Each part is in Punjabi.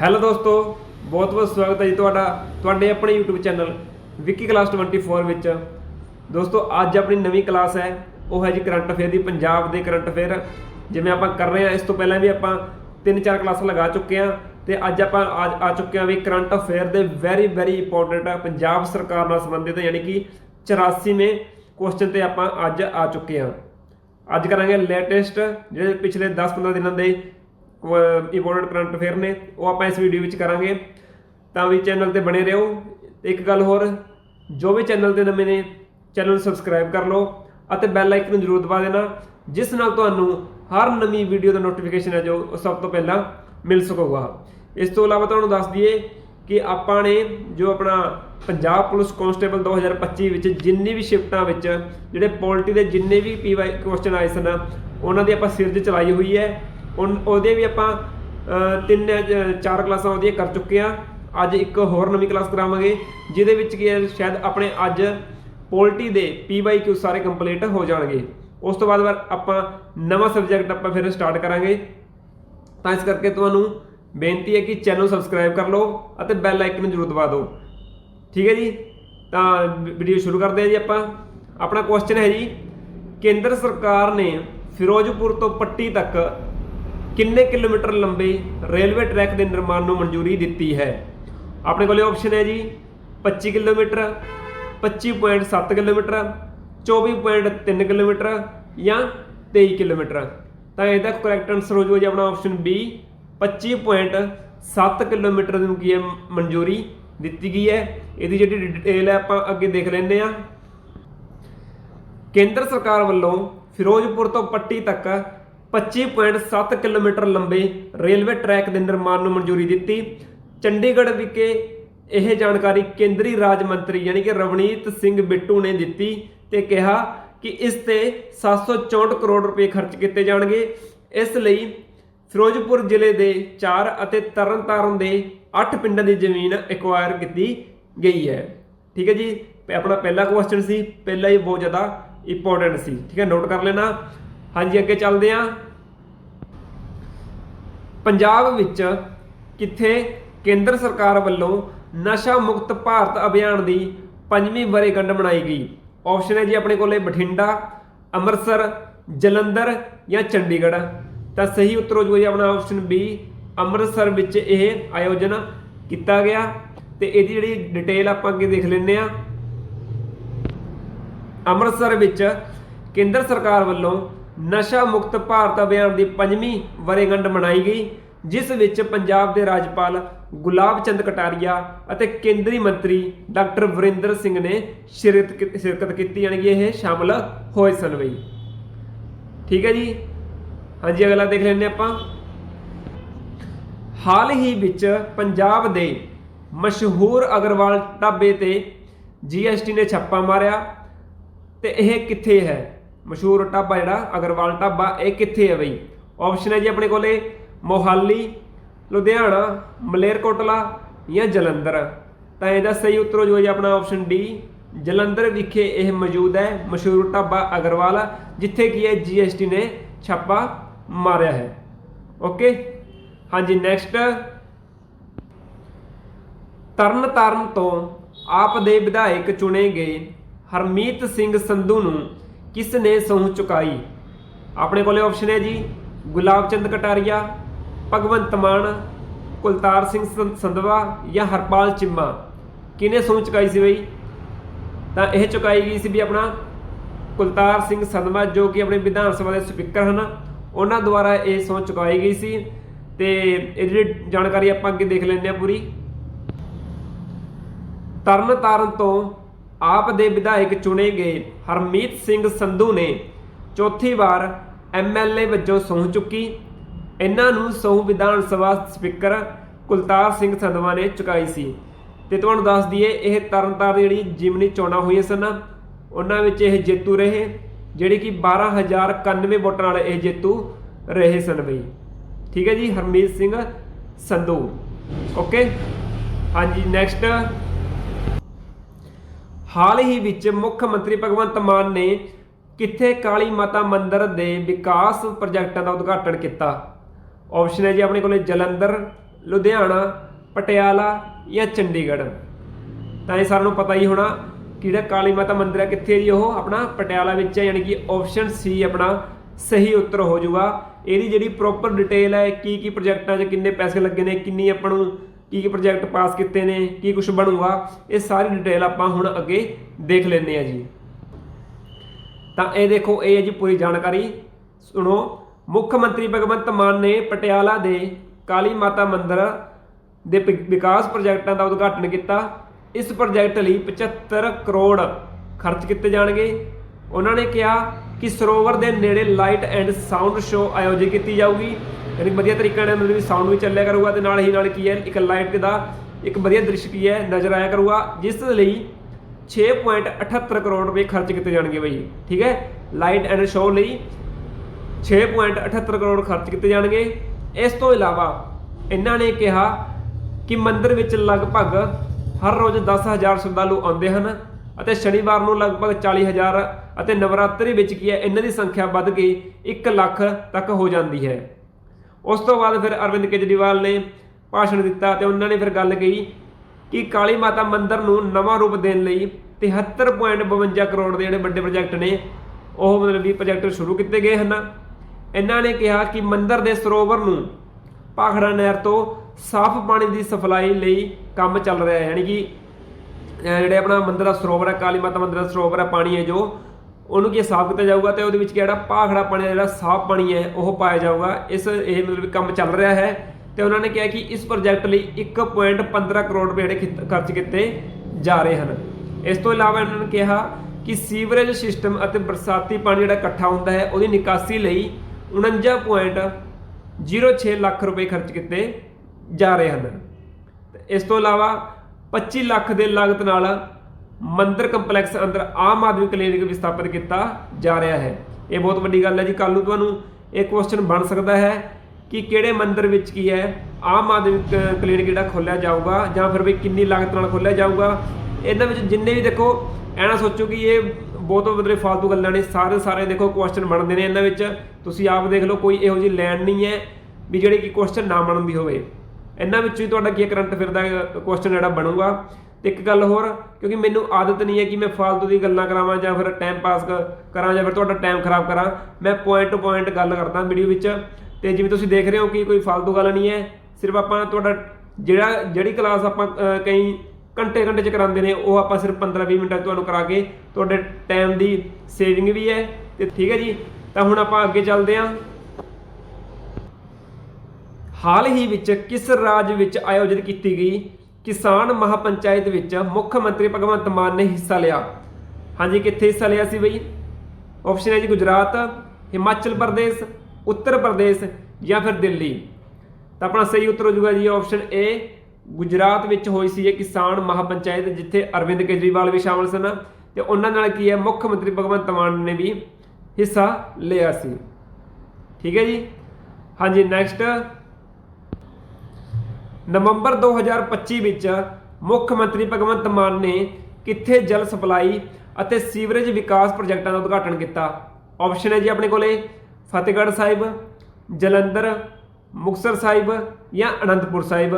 ਹੈਲੋ ਦੋਸਤੋ, ਬਹੁਤ ਬਹੁਤ ਸਵਾਗਤ ਹੈ ਜੀ ਤੁਹਾਡਾ, ਤੁਹਾਡੇ ਆਪਣੇ YouTube ਚੈਨਲ ਵਿੱਕੀ ਕਲਾਸ 24 ਵਿੱਚ। ਦੋਸਤੋ, ਅੱਜ ਆਪਣੀ ਨਵੀਂ ਕਲਾਸ ਹੈ, ਉਹ ਹੈ ਜੀ ਕਰੰਟ ਅਫੇਅਰ ਦੀ, ਪੰਜਾਬ ਦੇ ਕਰੰਟ ਅਫੇਅਰ। ਜਿਵੇਂ ਆਪਾਂ ਕਰ ਰਹੇ ਹਾਂ, ਇਸ ਤੋਂ ਪਹਿਲਾਂ ਵੀ ਆਪਾਂ ਤਿੰਨ ਚਾਰ ਕਲਾਸਾਂ ਲਗਾ ਚੁੱਕੇ ਹਾਂ, ਤੇ ਅੱਜ ਆਪਾਂ ਆ ਆ ਚੁੱਕੇ ਹਾਂ ਵੀ ਕਰੰਟ ਅਫੇਅਰ ਦੇ ਵੈਰੀ ਵੈਰੀ ਇੰਪੋਰਟੈਂਟ ਪੰਜਾਬ ਸਰਕਾਰ ਨਾਲ ਸੰਬੰਧਿਤ, ਯਾਨੀ ਕਿ 84ਵੇਂ ਕੁਐਸਚਨ ਤੇ ਆਪਾਂ ਅੱਜ ਆ ਚੁੱਕੇ ਹਾਂ। ਅੱਜ ਕਰਾਂਗੇ ਲੇਟੈਸਟ ਜਿਹੜੇ ਪਿਛਲੇ 10-15 ਦਿਨਾਂ ਦੇ ਇੰਪੋਰਟੈਂਟ ਕਰੰਟ ਅਫੇਅਰ ਨੇ, ਉਹ ਆਪਾਂ ਇਸ ਵੀਡੀਓ ਵਿੱਚ ਕਰਾਂਗੇ। ਤਾਂ ਵੀ ਚੈਨਲ ਤੇ ਬਣੇ ਰਹੋ। ਇੱਕ ਗੱਲ ਹੋਰ, ਜੋ ਵੀ ਚੈਨਲ ਤੇ ਨਵੇਂ ਨੇ ਚੈਨਲ ਨੂੰ ਸਬਸਕ੍ਰਾਈਬ ਕਰ ਲਓ ਅਤੇ ਬੈਲ ਆਈਕਨ ਨੂੰ ਜ਼ਰੂਰ ਦਬਾ ਦੇਣਾ, ਜਿਸ ਨਾਲ ਤੁਹਾਨੂੰ ਹਰ ਨਵੀਂ ਵੀਡੀਓ ਦਾ ਨੋਟੀਫਿਕੇਸ਼ਨ ਹੈ ਜੋ, ਉਹ ਸਭ ਤੋਂ ਪਹਿਲਾਂ ਮਿਲ ਸਕੂਗਾ। ਇਸ ਤੋਂ ਇਲਾਵਾ ਤੁਹਾਨੂੰ ਦੱਸ ਦਈਏ ਕਿ ਆਪਾਂ ਨੇ ਜੋ ਆਪਣਾ ਪੰਜਾਬ ਪੁਲਿਸ ਕਾਂਸਟੇਬਲ 2025 ਵਿੱਚ ਜਿੰਨੀ ਵੀ ਸ਼ਿਫਟਾਂ ਵਿੱਚ, ਜਿਹੜੇ ਪੋਲਿਟੀ ਦੇ ਜਿੰਨੇ ਵੀ ਪੀਵਾਈ ਕੁਐਸਚਨ ਆਏ ਸਨ, ਉਹਨਾਂ ਦੀ ਆਪਾਂ ਸਿਰਜ ਚਲਾਈ ਹੋਈ ਹੈ। ਉਹਦੇ ਵੀ ਆਪਾਂ ਤਿੰਨ ਚਾਰ ਕਲਾਸਾਂ ਉਹਦੀਆਂ ਕਰ ਚੁੱਕੇ ਆ ਅੱਜ ਇੱਕ ਹੋਰ ਨਵੀਂ ਕਲਾਸ ਕਰਾਵਾਂਗੇ, ਜਿਹਦੇ ਵਿੱਚ ਕੀ ਹੈ, ਸ਼ਾਇਦ ਆਪਣੇ ਅੱਜ ਪੋਲਟੀ ਦੇ ਪੀਵਾਈ ਸਾਰੇ ਕੰਪਲੀਟ ਹੋ ਜਾਣਗੇ। ਉਸ ਤੋਂ ਬਾਅਦ ਫਿਰ ਆਪਾਂ ਨਵਾਂ ਸਬਜੈਕਟ ਆਪਾਂ ਫਿਰ ਸਟਾਰਟ ਕਰਾਂਗੇ। ਤਾਂ ਇਸ ਕਰਕੇ ਤੁਹਾਨੂੰ ਬੇਨਤੀ ਹੈ ਕਿ ਚੈਨਲ ਸਬਸਕ੍ਰਾਈਬ ਕਰ ਲਓ ਅਤੇ ਬੈਲ ਆਈਕਨ ਨੂੰ ਜ਼ਰੂਰ ਦਬਾ ਦਿਓ। ਠੀਕ ਹੈ ਜੀ? ਤਾਂ ਵੀਡੀਓ ਸ਼ੁਰੂ ਕਰਦੇ ਹਾਂ ਜੀ ਆਪਾਂ। ਆਪਣਾ ਕੁਐਸਚਨ ਹੈ ਜੀ, ਕੇਂਦਰ ਸਰਕਾਰ ਨੇ ਫਿਰੋਜ਼ਪੁਰ ਤੋਂ ਪੱਟੀ ਤੱਕ ਕਿੰਨੇ ਕਿਲੋਮੀਟਰ ਲੰਬੇ ਰੇਲਵੇ ਟਰੈਕ ਦੇ ਨਿਰਮਾਣ ਨੂੰ ਮਨਜ਼ੂਰੀ ਦਿੱਤੀ ਹੈ? ਆਪਣੇ ਕੋਲੇ ਆਪਸ਼ਨ ਹੈ ਜੀ 25 ਕਿਲੋਮੀਟਰ 25.7 ਕਿਲੋਮੀਟਰ 24.3 ਕਿਲੋਮੀਟਰ ਜਾਂ 23 ਕਿਲੋਮੀਟਰ। ਤਾਂ ਇਹਦਾ ਕਰੈਕਟ ਆਨਸਰ ਹੋ ਜਾਊਗਾ ਜੀ ਆਪਣਾ ਆਪਸ਼ਨ ਬੀ 25.7 ਕਿਲੋਮੀਟਰ ਨੂੰ ਕੀ ਹੈ, ਮਨਜ਼ੂਰੀ ਦਿੱਤੀ ਗਈ ਹੈ। ਇਹਦੀ ਜਿਹੜੀ ਡਿਟੇਲ ਹੈ ਆਪਾਂ ਅੱਗੇ ਦੇਖ ਲੈਂਦੇ ਆ ਕੇਂਦਰ ਸਰਕਾਰ ਵੱਲੋਂ ਫਿਰੋਜ਼ਪੁਰ ਤੋਂ ਪੱਟੀ ਤੱਕ 25.7 ਕਿਲੋਮੀਟਰ ਲੰਬੇ ਰੇਲਵੇ ਟਰੈਕ ਦੇ ਨਿਰਮਾਣ ਨੂੰ ਮਨਜ਼ੂਰੀ ਦਿੱਤੀ। ਚੰਡੀਗੜ੍ਹ ਵਿਖੇ ਇਹ ਜਾਣਕਾਰੀ ਕੇਂਦਰੀ ਰਾਜ ਮੰਤਰੀ ਯਾਨੀ ਕਿ ਰਵਨੀਤ ਸਿੰਘ ਬਿੱਟੂ ਨੇ ਦਿੱਤੀ ਤੇ ਕਿਹਾ ਕਿ ਇਸ ਤੇ 764 ਕਰੋੜ ਰੁਪਏ ਖਰਚ ਕੀਤੇ ਜਾਣਗੇ। ਇਸ ਲਈ ਫਿਰੋਜ਼ਪੁਰ ਜ਼ਿਲ੍ਹੇ ਦੇ 4 ਅਤੇ ਤਰਨਤਾਰਨ ਦੇ 8 ਪਿੰਡਾਂ ਦੀ ਜ਼ਮੀਨ ਐਕਵਾਇਰ ਕੀਤੀ ਗਈ ਹੈ। ਠੀਕ ਹੈ ਜੀ ਆਪਣਾ ਪਹਿਲਾ ਕੁਐਸਚਨ ਸੀ, ਪਹਿਲਾ ਹੀ ਬਹੁਤ ਜ਼ਿਆਦਾ ਇੰਪੋਰਟੈਂਟ ਸੀ। ਠੀਕ ਹੈ ਨੋਟ ਕਰ ਲੈਣਾ। ਹਾਂਜੀ, ਅੱਗੇ ਚੱਲਦੇ ਹਾਂ। ਪੰਜਾਬ ਵਿੱਚ ਕਿੱਥੇ ਕੇਂਦਰ ਸਰਕਾਰ ਵੱਲੋਂ ਨਸ਼ਾ ਮੁਕਤ ਭਾਰਤ ਅਭਿਆਨ ਦੀ ਪੰਜਵੀਂ ਵਰ੍ਹੇਗੰਢ ਮਨਾਈ ਗਈ। ਆਪਸ਼ਨ ਹੈ ਜੀ ਆਪਣੇ ਕੋਲੇ ਬਠਿੰਡਾ, ਅੰਮ੍ਰਿਤਸਰ, ਜਲੰਧਰ ਜਾਂ ਚੰਡੀਗੜ੍ਹ। ਤਾਂ ਸਹੀ ਉੱਤਰ ਹੋ ਜਾਊਗਾ ਜੀ ਆਪਣਾ ਆਪਸ਼ਨ ਬੀ ਅੰਮ੍ਰਿਤਸਰ ਵਿੱਚ ਇਹ ਆਯੋਜਨ ਕੀਤਾ ਗਿਆ। ਤੇ ਇਹਦੀ ਜਿਹੜੀ ਡਿਟੇਲ ਆਪਾਂ ਅੱਗੇ ਦੇਖ ਲੈਂਦੇ ਆ ਅੰਮ੍ਰਿਤਸਰ ਵਿੱਚ ਕੇਂਦਰ ਸਰਕਾਰ ਵੱਲੋਂ ਨਸ਼ਾ ਮੁਕਤ ਭਾਰਤ ਅਭਿਆਨ ਦੀ ਪੰਜਵੀਂ ਵਰੇਗੰਢ ਮਨਾਈ ਗਈ, ਜਿਸ ਵਿੱਚ ਪੰਜਾਬ ਦੇ ਰਾਜਪਾਲ ਗੁਲਾਬ ਚੰਦ ਕਟਾਰੀਆ ਅਤੇ ਕੇਂਦਰੀ ਮੰਤਰੀ ਡਾਕਟਰ ਵਰਿੰਦਰ ਸਿੰਘ ਨੇ ਸ਼ਿਰਕਤ ਸ਼ਿਰਕਤ ਕੀਤੀ, ਯਾਨੀ ਕਿ ਇਹ ਸ਼ਾਮਲ ਹੋਏ ਸਨ ਬਈ। ਠੀਕ ਹੈ ਜੀ? ਹਾਂਜੀ, ਅਗਲਾ ਦੇਖ ਲੈਂਦੇ ਆਪਾਂ। ਹਾਲ ਹੀ ਵਿੱਚ ਪੰਜਾਬ ਦੇ ਮਸ਼ਹੂਰ ਅਗਰਵਾਲ ਢਾਬੇ ਤੇ ਜੀਐਸਟੀ ਨੇ ਛਾਪਾ ਮਾਰਿਆ, ਤੇ ਇਹ ਕਿੱਥੇ ਹੈ? ਮਸ਼ਹੂਰ ਢਾਬਾ ਜਿਹੜਾ ਅਗਰਵਾਲ ਢਾਬਾ, ਇਹ ਕਿੱਥੇ ਹੈ ਬਈ? ਆਪਸ਼ਨ ਹੈ ਜੀ ਆਪਣੇ ਕੋਲੇ ਮੋਹਾਲੀ, ਲੁਧਿਆਣਾ, ਮਲੇਰਕੋਟਲਾ ਜਾਂ ਜਲੰਧਰ। ਤਾਂ ਇਹਦਾ ਸਹੀ ਉੱਤਰ ਹੋ ਜਾਊਗਾ ਜੀ ਆਪਣਾ ਆਪਸ਼ਨ ਡੀ ਜਲੰਧਰ ਵਿਖੇ ਇਹ ਮੌਜੂਦ ਹੈ, ਮਸ਼ਹੂਰ ਢਾਬਾ ਅਗਰਵਾਲ, ਜਿੱਥੇ ਕੀ ਹੈ ਜੀਐਸਟੀ ਨੇ ਛਾਪਾ ਮਾਰਿਆ ਹੈ। ਓਕੇ ਹਾਂਜੀ ਨੈਕਸਟ ਤਰਨ ਤਾਰਨ ਤੋਂ ਆਪ ਦੇ ਵਿਧਾਇਕ ਚੁਣੇ ਗਏ ਹਰਮੀਤ ਸਿੰਘ ਸੰਧੂ ਨੂੰ ਕਿਸ ਨੇ ਸਹੁੰ ਚੁਕਾਈ? ਆਪਣੇ ਕੋਲੇ ਆਪਸ਼ਨ ਹੈ ਜੀ, ਗੁਲਾਬ ਚੰਦ ਕਟਾਰੀਆ, ਭਗਵੰਤ ਮਾਨ, ਕੁਲਤਾਰ ਸਿੰਘ ਸੰਧਵਾ ਜਾਂ ਹਰਪਾਲ ਚਿੰਮਾ। ਕਿਨੇ ਸਹੁੰ ਚੁਕਾਈ ਸੀ ਬਈ? ਤਾਂ ਇਹ ਚੁਕਾਈ ਗਈ ਸੀ ਵੀ ਆਪਣਾ ਕੁਲਤਾਰ ਸਿੰਘ ਸੰਧਵਾ, ਜੋ ਕਿ ਆਪਣੇ ਵਿਧਾਨ ਸਭਾ ਦੇ ਸਪੀਕਰ ਹਨ, ਉਹਨਾਂ ਦੁਆਰਾ ਇਹ ਸਹੁੰ ਚੁਕਾਈ ਗਈ ਸੀ। ਤੇ ਇਹ ਜਿਹੜੀ ਜਾਣਕਾਰੀ ਆਪਾਂ ਅੱਗੇ ਦੇਖ ਲੈਂਦੇ ਆ ਪੂਰੀ। ਤਰਨ ਤਾਰਨ ਤੋਂ ਆਪ ਦੇ ਵਿਧਾਇਕ ਚੁਣੇ ਗਏ ਹਰਮੀਤ ਸਿੰਘ ਸੰਧੂ ਨੇ ਚੌਥੀ ਵਾਰ ਐਮਐਲਏ ਵਜੋਂ ਸਹੁੰ ਚੁੱਕੀ। ਇਹਨਾਂ ਨੂੰ ਸਹੁੰ ਵਿਧਾਨ ਸਭਾ ਸਪੀਕਰ ਕੁਲਤਾਰ ਸਿੰਘ ਸੰਧਵਾ ਨੇ ਚੁਕਾਈ ਸੀ। ਤੇ ਤੁਹਾਨੂੰ ਦੱਸ ਦਈਏ, ਇਹ ਤਰਨਤਾਰਨ ਦੀ ਜਿਹੜੀ ਜਿਮਨੀ ਚੋਣਾਂ ਹੋਈਆਂ ਸਨ, ਉਹਨਾਂ ਵਿੱਚ ਇਹ ਜੇਤੂ ਰਹੇ, ਜਿਹੜੀ ਕਿ 12091 ਵੋਟਾਂ ਨਾਲ ਇਹ ਜੇਤੂ ਰਹੇ ਸਨ ਬਈ। ਠੀਕ ਹੈ ਜੀ, ਹਰਮੀਤ ਸਿੰਘ ਸੰਧੂ। ਓਕੇ? ਹਾਂਜੀ ਨੈਕਸਟ ਹਾਲ ਹੀ ਵਿੱਚ ਮੁੱਖ ਮੰਤਰੀ ਭਗਵੰਤ ਮਾਨ ਨੇ ਕਿੱਥੇ ਕਾਲੀ ਮਾਤਾ ਮੰਦਿਰ ਦੇ ਵਿਕਾਸ ਪ੍ਰੋਜੈਕਟਾਂ ਦਾ ਉਦਘਾਟਨ ਕੀਤਾ। ਆਪਸ਼ਨ ਹੈ ਜੀ ਆਪਣੇ ਕੋਲੇ ਜਲੰਧਰ, ਲੁਧਿਆਣਾ, ਪਟਿਆਲਾ ਜਾਂ ਚੰਡੀਗੜ੍ਹ। ਤਾਂ ਇਹ ਸਾਰਿਆਂ ਨੂੰ ਪਤਾ ਹੀ ਹੋਣਾ ਕਿ ਜਿਹੜਾ ਕਾਲੀ ਮਾਤਾ ਮੰਦਿਰ ਹੈ, ਕਿੱਥੇ ਹੈ ਜੀ ਉਹ? ਆਪਣਾ ਪਟਿਆਲਾ ਵਿੱਚ ਹੈ, ਯਾਨੀ ਕਿ ਆਪਸ਼ਨ ਸੀ ਆਪਣਾ ਸਹੀ ਉੱਤਰ ਹੋ ਜਾਊਗਾ। ਇਹਦੀ ਜਿਹੜੀ ਪ੍ਰੋਪਰ ਡਿਟੇਲ ਹੈ ਕੀ ਕੀ ਪ੍ਰੋਜੈਕਟਾਂ 'ਚ ਕਿੰਨੇ ਪੈਸੇ ਲੱਗੇ ਨੇ, ਕਿੰਨੀ ਆਪਾਂ ਨੂੰ ਕੀ ਕੀ ਪ੍ਰੋਜੈਕਟ ਪਾਸ ਕੀਤੇ ਨੇ, ਕੀ ਕੁਝ ਬਣੂਗਾ, ਇਹ ਸਾਰੀ ਡਿਟੇਲ ਆਪਾਂ ਹੁਣ ਅੱਗੇ ਦੇਖ ਲੈਂਦੇ ਆ ਜੀ। ਤਾਂ ਇਹ ਦੇਖੋ, ਇਹ ਹੈ ਜੀ ਪੂਰੀ ਜਾਣਕਾਰੀ। ਸੁਣੋ ਮੁੱਖ ਮੰਤਰੀ ਭਗਵੰਤ ਮਾਨ ਨੇ ਪਟਿਆਲਾ ਦੇ ਕਾਲੀ ਮਾਤਾ ਮੰਦਿਰ ਦੇ ਵਿਕਾਸ ਪ੍ਰੋਜੈਕਟਾਂ ਦਾ ਉਦਘਾਟਨ ਕੀਤਾ। ਇਸ ਪ੍ਰੋਜੈਕਟ ਲਈ 75 ਕਰੋੜ ਖਰਚ ਕੀਤੇ ਜਾਣਗੇ। ਉਹਨਾਂ ਨੇ ਕਿਹਾ ਕਿ ਸਰੋਵਰ ਦੇ ਨੇੜੇ ਲਾਈਟ ਐਂਡ ਸਾਊਂਡ ਸ਼ੋਅ ਆਯੋਜਿਤ ਕੀਤੀ ਜਾਊਗੀ। ਯਾਨੀ ਵਧੀਆ ਤਰੀਕੇ ਨਾਲ ਮਤਲਬ ਸਾਊਂਡ ਵੀ ਚੱਲਿਆ ਕਰੂਗਾ ਤੇ ਨਾਲ ਹੀ ਨਾਲ ਕੀ ਹੈ, ਇੱਕ ਲਾਈਟ ਦਾ ਇੱਕ ਵਧੀਆ ਦ੍ਰਿਸ਼ ਕੀ ਹੈ, ਨਜ਼ਰ ਆਇਆ ਕਰੂਗਾ, ਜਿਸ ਲਈ 6.78 ਕਰੋੜ ਰੁਪਏ ਖਰਚ ਕੀਤੇ ਜਾਣਗੇ ਬਈ। ਠੀਕ ਹੈ? ਲਾਈਟ ਐਂਡ ਸ਼ੋਅ ਲਈ 6.78 ਕਰੋੜ ਖਰਚ ਕੀਤੇ ਜਾਣਗੇ। ਇਸ ਤੋਂ ਇਲਾਵਾ ਇਹਨਾਂ ਨੇ ਕਿਹਾ ਕਿ ਮੰਦਿਰ ਵਿੱਚ ਲਗਭਗ ਹਰ ਰੋਜ਼ 10000 ਸ਼ਰਧਾਲੂ ਆਉਂਦੇ ਹਨ ਅਤੇ ਸ਼ਨੀਵਾਰ ਨੂੰ ਲਗਭਗ 40000 ਅਤੇ ਨਵਰਾਤਰੀ ਵਿੱਚ ਕੀ ਹੈ, ਇਹਨਾਂ ਦੀ ਸੰਖਿਆ ਵੱਧ ਕੇ 1 ਲੱਖ ਤੱਕ ਹੋ ਜਾਂਦੀ ਹੈ। ਉਸ ਤੋਂ ਬਾਅਦ ਫਿਰ ਅਰਵਿੰਦ ਕੇਜਰੀਵਾਲ ਨੇ ਭਾਸ਼ਣ ਦਿੱਤਾ ਤੇ ਉਹਨਾਂ ਨੇ ਫਿਰ ਗੱਲ ਕਹੀ ਕਿ ਕਾਲੀ ਮਾਤਾ ਮੰਦਿਰ ਨੂੰ ਨਵਾਂ ਰੂਪ ਦੇਣ ਲਈ 73.52 ਕਰੋੜ ਦੇ ਜਿਹੜੇ ਵੱਡੇ ਪ੍ਰੋਜੈਕਟ ਨੇ, ਉਹ ਮਤਲਬ ਵੀ ਪ੍ਰੋਜੈਕਟ ਸ਼ੁਰੂ ਕੀਤੇ ਗਏ ਹਨ। ਇਹਨਾਂ ਨੇ ਕਿਹਾ ਕਿ ਮੰਦਿਰ ਦੇ ਸਰੋਵਰ ਨੂੰ ਭਾਖੜਾ ਨਹਿਰ ਤੋਂ ਸਾਫ਼ ਪਾਣੀ ਦੀ ਸਪਲਾਈ ਲਈ ਕੰਮ ਚੱਲ ਰਿਹਾ ਹੈ, ਯਾਨੀ ਕਿ ਜਿਹੜੇ ਆਪਣਾ ਮੰਦਿਰ ਦਾ ਸਰੋਵਰ ਹੈ, ਕਾਲੀ ਮਾਤਾ ਮੰਦਿਰ ਦਾ ਸਰੋਵਰ ਹੈ, ਪਾਣੀ ਹੈ ਜੋ ਉਹਨੂੰ ਕੀ ਸਾਫ਼ ਕੀਤਾ ਜਾਊਗਾ ਤੇ ਉਹਦੇ ਵਿੱਚ ਕੀ ਜਿਹੜਾ ਭਾਖੜਾ ਪਾਣੀ ਜਿਹੜਾ ਸਾਫ਼ ਪਾਣੀ ਹੈ ਉਹ ਪਾਇਆ ਜਾਊਗਾ। ਇਸ ਇਹ ਮਤਲਬ ਕੰਮ ਚੱਲ ਰਿਹਾ ਹੈ ਤੇ ਉਹਨਾਂ ਨੇ ਕਿਹਾ ਕਿ ਇਸ ਪ੍ਰੋਜੈਕਟ ਲਈ 1.15 ਕਰੋੜ ਰੁਪਏ ਜਿਹੜੇ ਖਿੱਤ- ਖਰਚ ਕੀਤੇ ਜਾ ਰਹੇ ਹਨ। ਇਸ ਤੋਂ ਇਲਾਵਾ ਇਹਨਾਂ ਨੇ ਕਿਹਾ ਕਿ ਸੀਵਰੇਜ ਸਿਸਟਮ ਅਤੇ ਬਰਸਾਤੀ ਪਾਣੀ ਜਿਹੜਾ ਇਕੱਠਾ ਹੁੰਦਾ ਹੈ, ਉਹਦੀ ਨਿਕਾਸੀ ਲਈ 49.06 ਲੱਖ ਰੁਪਏ ਖਰਚ ਕੀਤੇ ਜਾ ਰਹੇ ਹਨ। ਇਸ ਤੋਂ ਇਲਾਵਾ 25 ਲੱਖ ਦੇ ਲਾਗਤ ਨਾਲ ਮੰਦਰ ਕੰਪਲੈਕਸ ਅੰਦਰ ਆਮ ਆਦਮੀ ਕਲੀਨਿਕ ਵੀ ਸਥਾਪਿਤ ਕੀਤਾ ਜਾ ਰਿਹਾ ਹੈ। ਇਹ ਬਹੁਤ ਵੱਡੀ ਗੱਲ ਹੈ ਜੀ। ਕੱਲ ਨੂੰ ਤੁਹਾਨੂੰ ਇਹ ਕੁਐਸਚਨ ਬਣ ਸਕਦਾ ਹੈ ਕਿ ਕਿਹੜੇ ਮੰਦਰ ਵਿੱਚ ਕੀ ਹੈ। ਆਮ ਆਦਮੀ ਕ- ਕਲੀਨਿਕ ਜਿਹੜਾ ਖੋਲਿਆ ਜਾਊਗਾ ਜਾਂ ਫਿਰ ਵੀ ਕਿੰਨੀ ਲਾਗਤ ਨਾਲ ਖੋਲਿਆ ਜਾਊਗਾ। ਇਹਨਾਂ ਵਿੱਚ ਜਿੰਨੇ ਵੀ ਦੇਖੋ, ਐਨਾ ਸੋਚੋ ਕਿ ਇਹ ਬਹੁਤ ਮਤਲਬ ਫਾਲਤੂ ਗੱਲਾਂ ਨੇ। ਸਾਰੇ ਸਾਰੇ ਦੇਖੋ ਕੁਐਸਚਨ ਬਣਦੇ ਨੇ ਇਹਨਾਂ ਵਿੱਚ। ਤੁਸੀਂ ਆਪ ਦੇਖ ਲਓ, ਕੋਈ ਇਹੋ ਜਿਹੀ ਲੈਣ ਨਹੀਂ ਹੈ ਵੀ ਜਿਹੜੀ ਕਿ ਕੁਐਸਚਨ ਨਾ ਬਣਨ ਦੀ ਹੋਵੇ। ਇਹਨਾਂ ਵਿੱਚੋਂ ਹੀ ਤੁਹਾਡਾ ਕੀ ਕਰੰਟ ਅਫੇਅਰ ਦਾ ਕੁਐਸਚਨ ਜਿਹੜਾ ਬਣੂਗਾ। ਤੇ ਇੱਕ ਗੱਲ ਹੋਰ, ਕਿਉਂਕਿ ਮੈਨੂੰ ਆਦਤ ਨਹੀਂ ਹੈ ਕਿ ਮੈਂ ਫਾਲਤੂ ਦੀ ਗੱਲਾਂ ਕਰਾਵਾਂ ਜਾਂ ਫਿਰ ਟਾਈਮ ਪਾਸ ਕਰਾਂ ਜਾਂ ਫਿਰ ਤੁਹਾਡਾ ਟਾਈਮ ਖਰਾਬ ਕਰਾਂ। ਮੈਂ ਪੁਆਇੰਟ ਟੂ ਪੁਆਇੰਟ ਗੱਲ ਕਰਦਾ ਵੀਡੀਓ ਵਿੱਚ ਤੇ ਜਿਵੇਂ ਤੁਸੀਂ ਦੇਖ ਰਹੇ ਹੋ ਕਿ ਕੋਈ ਫਾਲਤੂ ਗੱਲ ਨਹੀਂ ਹੈ, ਸਿਰਫ ਆਪਾਂ ਤੁਹਾਡਾ ਜਿਹੜਾ, ਜਿਹੜੀ ਕਲਾਸ ਆਪਾਂ ਕਈ ਘੰਟੇ ਘੰਟੇ ਚ ਕਰਾਉਂਦੇ ਨੇ, ਉਹ ਆਪਾਂ ਸਿਰਫ 15-20 ਮਿੰਟਾਂ 'ਚ ਤੁਹਾਨੂੰ ਕਰਾ ਕੇ ਤੁਹਾਡੇ ਟਾਈਮ ਦੀ ਸੇਵਿੰਗ ਵੀ ਹੈ ਤੇ ਠੀਕ ਹੈ ਜੀ। ਤਾਂ ਹੁਣ ਆਪਾਂ ਅੱਗੇ ਚੱਲਦੇ ਹਾਂ। ਹਾਲ ਹੀ ਵਿੱਚ ਕਿਸ ਰਾਜ ਵਿੱਚ ਆਯੋਜਿਤ ਕੀਤੀ ਗਈ ਕਿਸਾਨ ਮਹਾਪੰਚਾਇਤ ਵਿੱਚ ਮੁੱਖ ਮੰਤਰੀ ਭਗਵੰਤ ਮਾਨ ਨੇ ਹਿੱਸਾ ਲਿਆ। ਹਾਂਜੀ, ਕਿੱਥੇ ਹਿੱਸਾ ਲਿਆ ਸੀ ਬਈ? ਆਪਸ਼ਨ ਹੈ ਜੀ ਗੁਜਰਾਤ, ਹਿਮਾਚਲ ਪ੍ਰਦੇਸ਼, ਉੱਤਰ ਪ੍ਰਦੇਸ਼ ਜਾਂ ਫਿਰ ਦਿੱਲੀ। ਤਾਂ ਆਪਣਾ ਸਹੀ ਉੱਤਰ ਹੋ ਜਾਊਗਾ ਜੀ ਆਪਸ਼ਨ ਏ ਗੁਜਰਾਤ ਵਿੱਚ ਹੋਈ ਸੀ ਇਹ ਕਿਸਾਨ ਮਹਾਪੰਚਾਇਤ ਜਿੱਥੇ ਅਰਵਿੰਦ ਕੇਜਰੀਵਾਲ ਵੀ ਸ਼ਾਮਲ ਸਨ ਤੇ ਉਹਨਾਂ ਨਾਲ ਕੀ ਹੈ, ਮੁੱਖ ਮੰਤਰੀ ਭਗਵੰਤ ਮਾਨ ਨੇ ਵੀ ਹਿੱਸਾ ਲਿਆ ਸੀ। ਠੀਕ ਹੈ ਜੀ? ਹਾਂਜੀ ਨੈਕਸਟ ਨਵੰਬਰ 2025 ਵਿੱਚ ਮੁੱਖ ਮੰਤਰੀ ਭਗਵੰਤ ਮਾਨ ਨੇ ਕਿੱਥੇ ਜਲ ਸਪਲਾਈ ਅਤੇ ਸੀਵਰੇਜ ਵਿਕਾਸ ਪ੍ਰੋਜੈਕਟਾਂ ਦਾ ਉਦਘਾਟਨ ਕੀਤਾ? ਆਪਸ਼ਨ ਹੈ ਜੀ ਆਪਣੇ ਕੋਲੇ ਫਤਿਹਗੜ੍ਹ ਸਾਹਿਬ, ਜਲੰਧਰ, ਮੁਕਤਸਰ ਸਾਹਿਬ ਜਾਂ ਅਨੰਦਪੁਰ ਸਾਹਿਬ।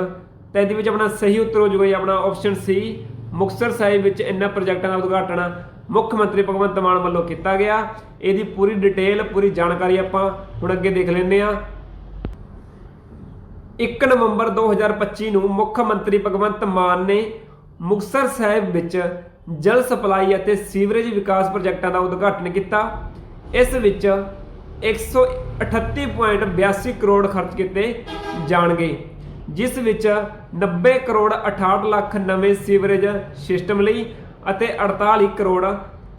ਤਾਂ ਇਹਦੇ ਵਿੱਚ ਆਪਣਾ ਸਹੀ ਉੱਤਰ ਹੋ ਜਾਊਗਾ ਜੀ, ਆਪਣਾ ਆਪਸ਼ਨ ਸੀ ਮੁਕਤਸਰ ਸਾਹਿਬ ਵਿੱਚ ਇਹਨਾਂ ਪ੍ਰੋਜੈਕਟਾਂ ਦਾ ਉਦਘਾਟਨ ਮੁੱਖ ਮੰਤਰੀ ਭਗਵੰਤ ਮਾਨ ਵੱਲੋਂ ਕੀਤਾ ਗਿਆ। ਇਹਦੀ ਪੂਰੀ ਡਿਟੇਲ ਪੂਰੀ ਜਾਣਕਾਰੀ ਆਪਾਂ ਹੁਣ ਅੱਗੇ ਦੇਖ ਲੈਂਦੇ ਹਾਂ। 1 ਨਵੰਬਰ 2025 ਨੂੰ ਮੁੱਖ ਮੰਤਰੀ ਭਗਵੰਤ ਮਾਨ ਨੇ ਮੁਕਤਸਰ ਸਾਹਿਬ ਵਿੱਚ ਜਲ ਸਪਲਾਈ ਅਤੇ ਸੀਵਰੇਜ ਵਿਕਾਸ ਪ੍ਰੋਜੈਕਟਾਂ ਦਾ ਉਦਘਾਟਨ ਕੀਤਾ। ਇਸ ਵਿੱਚ 138.82 ਕਰੋੜ ਖਰਚ ਕੀਤੇ ਜਾਣਗੇ, ਜਿਸ ਵਿੱਚ 90 ਕਰੋੜ 68 ਲੱਖ ਨਵੇਂ ਸੀਵਰੇਜ ਸਿਸਟਮ ਲਈ ਅਤੇ 48 ਕਰੋੜ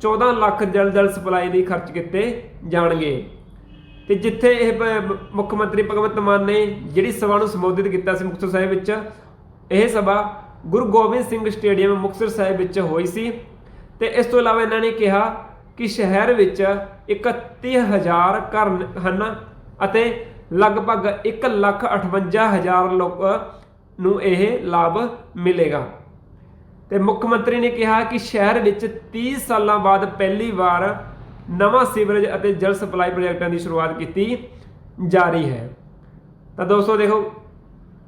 14 ਲੱਖ ਜਲ ਜਲ ਸਪਲਾਈ ਲਈ ਖਰਚ ਕੀਤੇ ਜਾਣਗੇ। ਤੇ ਜਿੱਥੇ ਇਹ ਪ- ਮੁੱਖ ਮੰਤਰੀ ਭਗਵੰਤ ਮਾਨ ਨੇ ਜਿਹੜੀ ਸਭਾ ਨੂੰ ਸੰਬੋਧਿਤ ਕੀਤਾ ਸੀ ਮੁਕਤਸਰ ਸਾਹਿਬ ਵਿੱਚ, ਇਹ ਸਭਾ ਗੁਰੂ ਗੋਬਿੰਦ ਸਿੰਘ ਸਟੇਡੀਅਮ ਮੁਕਤਸਰ ਸਾਹਿਬ ਵਿੱਚ ਹੋਈ ਸੀ। ਤੇ ਇਸ ਤੋਂ ਇਲਾਵਾ ਇਹਨਾਂ ਨੇ ਕਿਹਾ ਕਿ ਸ਼ਹਿਰ ਵਿੱਚ 31000 ਘਰ ਹਨ ਅਤੇ ਲਗਭਗ 158000 ਲੋਕ ਨੂੰ ਇਹ ਲਾਭ ਮਿਲੇਗਾ। ਤੇ ਮੁੱਖ ਮੰਤਰੀ ਨੇ ਕਿਹਾ ਕਿ ਸ਼ਹਿਰ ਵਿੱਚ 30 ਸਾਲਾਂ ਬਾਅਦ ਪਹਿਲੀ ਵਾਰ ਨਵਾਂ ਸੀਵਰੇਜ ਅਤੇ ਜਲ ਸਪਲਾਈ ਪ੍ਰੋਜੈਕਟਾਂ ਦੀ ਸ਼ੁਰੂਆਤ ਕੀਤੀ ਜਾ ਰਹੀ ਹੈ। ਤਾਂ ਦੋਸਤੋ ਦੇਖੋ,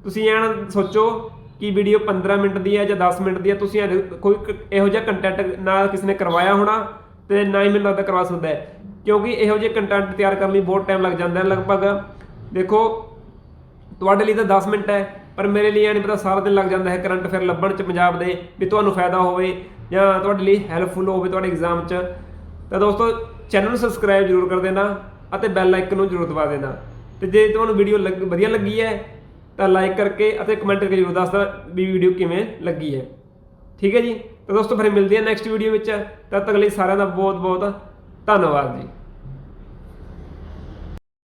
ਤੁਸੀਂ ਐਨ ਸੋਚੋ ਕਿ ਵੀਡੀਓ 15 ਮਿੰਟ ਦੀ ਹੈ ਜਾਂ 10 ਮਿੰਟ ਦੀ ਹੈ, ਤੁਸੀਂ ਕੋਈ ਇਹੋ ਜਿਹਾ ਕੰਟੈਂਟ ਨਾ ਕਿਸੇ ਨੇ ਕਰਵਾਇਆ ਹੋਣਾ ਤੇ ਨਾ ਹੀ ਮੈਨੂੰ ਲੱਗਦਾ ਕਰਵਾ ਸਕਦਾ ਹੈ। ਕਿਉਂਕਿ ਇਹੋ ਜਿਹੇ ਕੰਟੈਂਟ ਤਿਆਰ ਕਰਨ ਲਈ ਬਹੁਤ ਟਾਈਮ ਲੱਗ ਜਾਂਦਾ ਹੈ ਲਗਭਗ। ਦੇਖੋ, ਤੁਹਾਡੇ ਲਈ ਤਾਂ 10 ਮਿੰਟ ਹੈ, ਪਰ ਮੇਰੇ ਲਈ ਇਹ ਨਹੀਂ ਪਤਾ ਸਾਰਾ ਦਿਨ ਲੱਗ ਜਾਂਦਾ ਹੈ ਕਰੰਟ ਅਫੇਅਰ ਲੱਭਣ ਚ ਪੰਜਾਬ ਦੇ ਵੀ ਤੁਹਾਨੂੰ ਫਾਇਦਾ ਹੋਵੇ ਜਾਂ ਤੁਹਾਡੇ ਲਈ ਹੈਲਪਫੁਲ ਹੋਵੇ ਤੁਹਾਡੇ ਐਗਜ਼ਾਮ ਚ। ਤਾਂ ਦੋਸਤੋ ਚੈਨਲ ਨੂੰ ਸਬਸਕ੍ਰਾਈਬ ਜ਼ਰੂਰ ਕਰ ਦੇਣਾ ਅਤੇ ਬੈਲ ਆਈਕਨ ਨੂੰ ਜ਼ਰੂਰ ਦਬਾ ਦੇਣਾ। ਤੇ ਜੇ ਤੁਹਾਨੂੰ ਵੀਡੀਓ ਵਧੀਆ ਲੱਗੀ ਹੈ, ਤਾਂ ਲਾਈਕ ਕਰਕੇ ਅਤੇ ਕਮੈਂਟ ਕਰਕੇ ਜ਼ਰੂਰ ਦੱਸਦਾ ਵੀ ਵੀਡੀਓ ਕਿਵੇਂ ਲੱਗੀ ਹੈ। ਠੀਕ ਹੈ ਜੀ? ਤਾਂ ਦੋਸਤੋ, ਫਿਰ ਮਿਲਦੇ ਹਾਂ ਨੈਕਸਟ ਵੀਡੀਓ ਵਿੱਚ। ਤਦ ਤੱਕ ਲਈ ਸਾਰਿਆਂ ਦਾ ਬਹੁਤ ਬਹੁਤ ਧੰਨਵਾਦ ਜੀ।